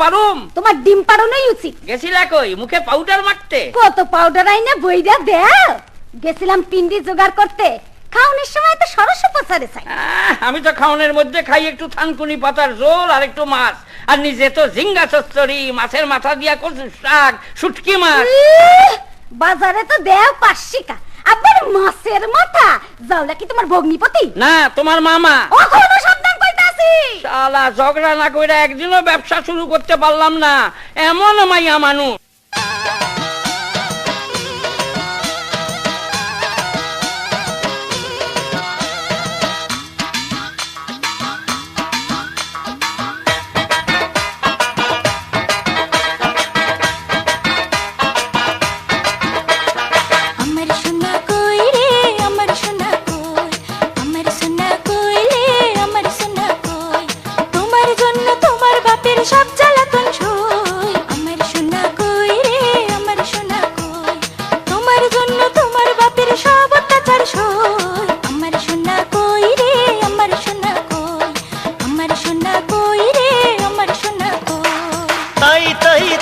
পারুম? তোমার ডিম পাড়ানোই উচিত। গেছিলা কই? মুখে পাউডার মারতে? কত পাউডার আইনা বইরা দেও। গেছিলাম পিন্ডি জোগাড় করতে। খাওনের সময় তো সরস প্রচারে চাই। আমি তো খাওনের মধ্যে খাই একটু থানকুনি পাতার ঝোল আর একটু মাছ। আর নিজে তো ঝিঙ্গা চচ্চড়ি মাছের মাথা দিয়া কচু শাক শুটকি মাছ। বাজারে তো দেও পাঁচশিকা আবার মাছের মাথা। যাওলা কি তোমার ভগ্নিপতি না তোমার মামা। অখনো সাবধান কইতাছি শালা ঝগড়া না করে একদিনও ব্যবসা শুরু করতে পারলাম না। এমন মাইয়া মানুষ।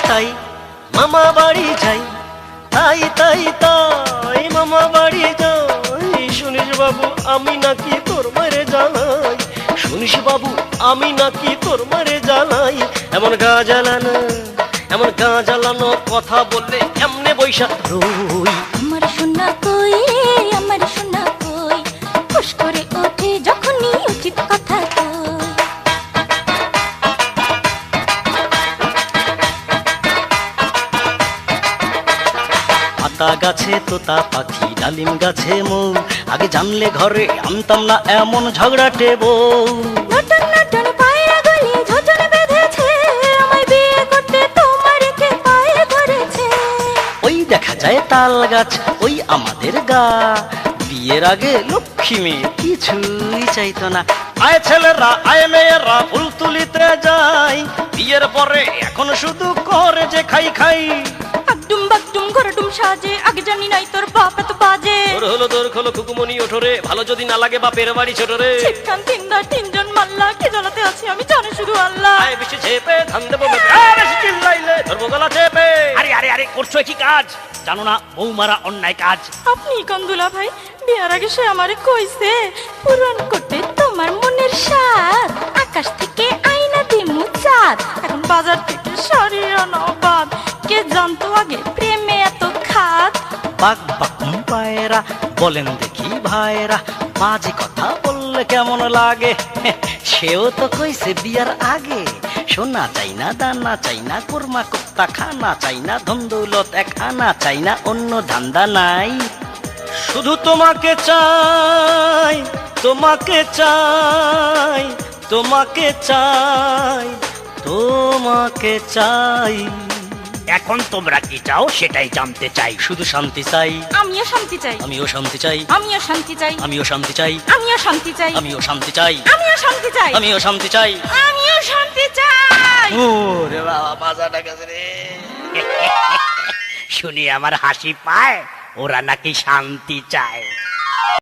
তাই মামা বাড়ি যাই। তাই তাই তাই মামা বাড়ি যাই। শুনিস বাবু, আমি নাকি তোর মারে জ্বালাই। শুনিস বাবু, আমি নাকি তোর মারে জ্বালাই। এমন গা জ্বালানো, এমন গা জ্বালানো কথা বললে এমনে বৈশাখ রই? আমার পাতা গাছে তোতা পাখি ডালিম গাছে মৌ। আগে জানলে ঘরে আনতাম না এমন ঝগড়াটে বউ ওই দেখা যায় তাল গাছ ওই আমাদের গা। বিয়ের আগে লক্ষ্মী মেয়ে কিছুই চাইতো না। আয় ছেলেরা আয় মেয়েরা ফুল তুলিতে যাই। বিয়ের পরে এখন শুধু করে যে খাই খাই। ঘরডুম সাজে আগে জানি নাই তোর বাপ এত বাজে। তোর হলো তোর খোলো খুকুমনি ওঠরে। ভালো যদি না লাগে বাপের বাড়ি ছোট রে চিৎকান তিনদার তিনজন মাল্লা কি জ্বালাতে আছি আমি জানি শুধু আল্লাহ। আয় বেশি চেপে ধান দেবো। বেশি চিল্লাইলে। ধরবো গলা চেপে আরে আরে আরে করছ কি কাজ? জানো না বউ মারা অন্যায় কাজ। আপনি কন্দুলা ভাই বিয়ার আগে সে আমারে কইছে পূরণ করতে তোমার মনের স্বাদ আকাশ থেকে আইনা দিমু চাঁদ। এখন বাজার থেকে শাড়ি আনাও বাক বাক পায়রা, বলেন দেখি ভাইরা, মাঝে কথা বললে কেমন লাগে? সেও তো কইছে বিয়ার আগে, সোনা চাই না দানা চাই না কোরমা কুত্তা খানা চাই না ধন্দৌলত এক আনা চাই না অন্য ধান্দা নাই। শুধু তোমাকে চাই তোমাকে চাই তোমাকে চাই তোমাকে চাই। এখন তোমরা কি চাও সেটাই জানতে চাই শুধু শান্তি চাই আমিও শান্তি চাই আমিও শান্তি চাই আমিও শান্তি চাই আমিও শান্তি চাই আমিও শান্তি চাই আমিও শান্তি চাই আমিও শান্তি চাই আমিও শান্তি চাই আমিও শান্তি চাই ওরে বাবা বাজাটা গেছে রে শুনে আমার হাসি পায় ওরা নাকি শান্তি চায়